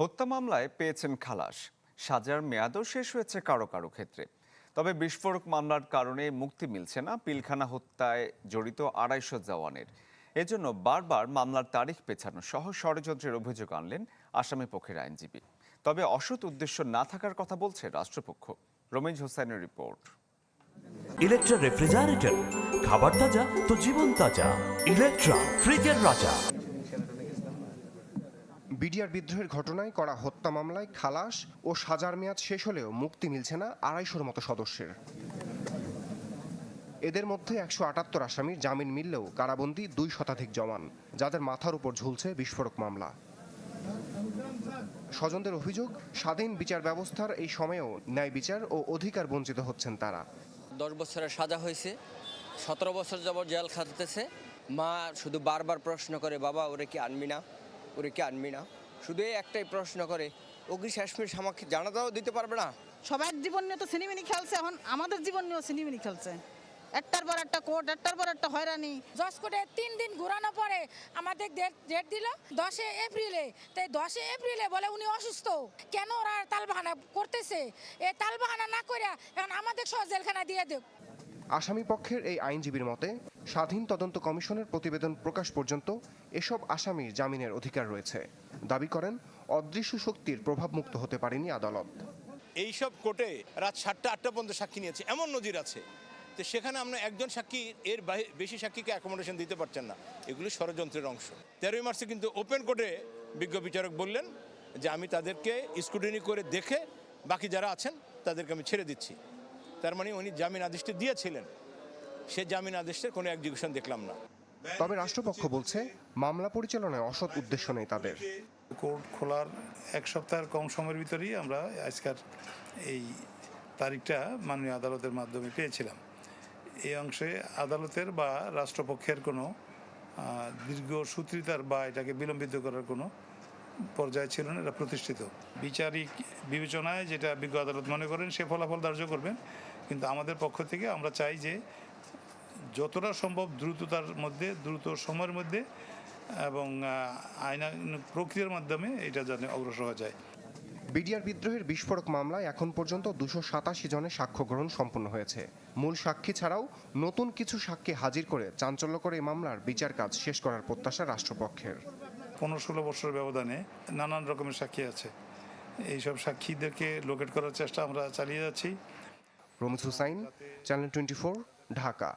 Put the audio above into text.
হত্যা মামলায় পেয়েছেন খালাস। সাজার মেয়াদও শেষ হয়েছে কারও কারও ক্ষেত্রে। তবে বিস্ফোরক মামলার কারণে মুক্তি মিলছে না পিলখানা হত্যায় জড়িত আড়াইশো জওয়ানের। এজন্য বারবার মামলার তারিখ পেছানো সহ ষড়যন্ত্রের অভিযোগ আনলেন আসামি পক্ষের আইনজীবী। তবে অসৎ উদ্দেশ্য না থাকার কথা বলছে রাষ্ট্রপক্ষ। রমেশ হোসেনের রিপোর্ট। ইলেকট্রা রেফ্রিজারেটর খাবার তাজা তো জীবন তাজা ইলেকট্রা ফ্রিজের রাজা বিডিআর বিদ্রোহের ঘটনায় করা হত্যা মামলায় খালাস ও সাজার মেয়াদ শেষ হলেও মুক্তি মিলছে না আড়াইশোর মতো সদস্যের। এদের মধ্যে একশো আটাত্তর আসামির জামিন মিললেও কারাবন্দী দুই শতাধিক জওয়ান, যাদের মাথার উপর ঝুলছে বিস্ফোরক মামলা। স্বজনদের অভিযোগ, স্বাধীন বিচার ব্যবস্থার এই সময়েও ন্যায় বিচার ও অধিকার বঞ্চিত হচ্ছেন তারা। দশ বছরের সাজা হয়েছে, সতেরো বছর যাবত জেল খাটতেছে। মা শুধু বারবার প্রশ্ন করে, বাবা, ওরে কি আনবি না? ওরে কি আনবি না। শুধু এই একটাই প্রশ্ন করে ও কি শেষমেশ আমাকে জানাটাও দিতে পারবে না? সবার জীবন নিয়ে তো সিনেমিনি খেলছে এখন আমাদের জীবন নিয়েও সিনেমিনি খেলছে। একটার পর একটা কোর্ট একটার পর একটা হয়রানি। জজ কোর্টে তিন দিন ঘুরানো পরে আমাদের ডেট ডেট দিল দশে এপ্রিলে। তাই দশে এপ্রিলে বলে উনি অসুস্থ। কেন ওরা তালবাহানা করতেছে? এ তালবাহানা না করে এখন আমাদের সহ জেলখানা দিয়ে দেব আসামি পক্ষের এই আইনজীবীর মতে, স্বাধীন তদন্ত কমিশনের প্রতিবেদন প্রকাশ পর্যন্ত এসব আসামির জামিনের অধিকার রয়েছে। দাবি করেন, অদৃশ্য শক্তির প্রভাবমুক্ত হতে পারেনি আদালত। এইসব কোর্টে রাত সাতটা, আটটা পর্যন্ত সাক্ষী নিয়েছে। এমন নজির আছে তো সেখানে আমরা একজন সাক্ষী, এর বেশি সাক্ষীকে অ্যাকোমোডেশন দিতে পারছেন না। এগুলো ষড়যন্ত্রের অংশ। তেরোই মার্চে কিন্তু ওপেন কোর্টে বিজ্ঞ বিচারক বললেন যে, আমি তাদেরকে স্কুটিনি করে দেখে বাকি যারা আছেন, তাদেরকে আমি ছেড়ে দিচ্ছি। তার মানে উনি জামিন আদেশটি দিয়েছিলেন। সে জামিন আদেশের কোনো এক্সিকিউশন দেখলাম না। তবে রাষ্ট্রপক্ষ বলছে মামলা পরিচালনায় অসৎ উদ্দেশ্য নেই তাদের। কোর্ট খোলার এক সপ্তাহের কম সময়ের ভিতরেই আমরা আজকের এই তারিখটা মাননীয় আদালতের মাধ্যমে পেয়েছিলাম। এই অংশে আদালতের বা রাষ্ট্রপক্ষের কোনো দীর্ঘ সূত্রিতার বা এটাকে বিলম্বিত করার কোনো পর্যায়ে ছিল না এটা প্রতিষ্ঠিত। বিচারিক বিবেচনায় যেটা বিজ্ঞ আদালত মনে করেন সে ফলাফল ধার্য করবেন। কিন্তু আমাদের পক্ষ থেকে আমরা চাই যে যতটা সম্ভব দ্রুততার মধ্যে দ্রুত সময়ের মধ্যে এবং আইনানুগ প্রক্রিয়ার মাধ্যমে এটা যেন অগ্রসর হওয়া যায়। বিডিআর বিদ্রোহের বিস্ফোরক মামলায় এখন পর্যন্ত দুশো সাতাশি জনের সাক্ষ্য গ্রহণ সম্পন্ন হয়েছে। মূল সাক্ষী ছাড়াও নতুন কিছু সাক্ষী হাজির করে চাঞ্চল্যকর এই মামলার বিচার কাজ শেষ করার প্রত্যাশা রাষ্ট্রপক্ষের। পনেরো ষোলো বছরের ব্যবধানে নানান রকমের সাক্ষী আছে। এইসব সাক্ষীদেরকে লোকেট করার চেষ্টা আমরা চালিয়ে যাচ্ছি। Ramiz Hussain channel twenty Dhaka.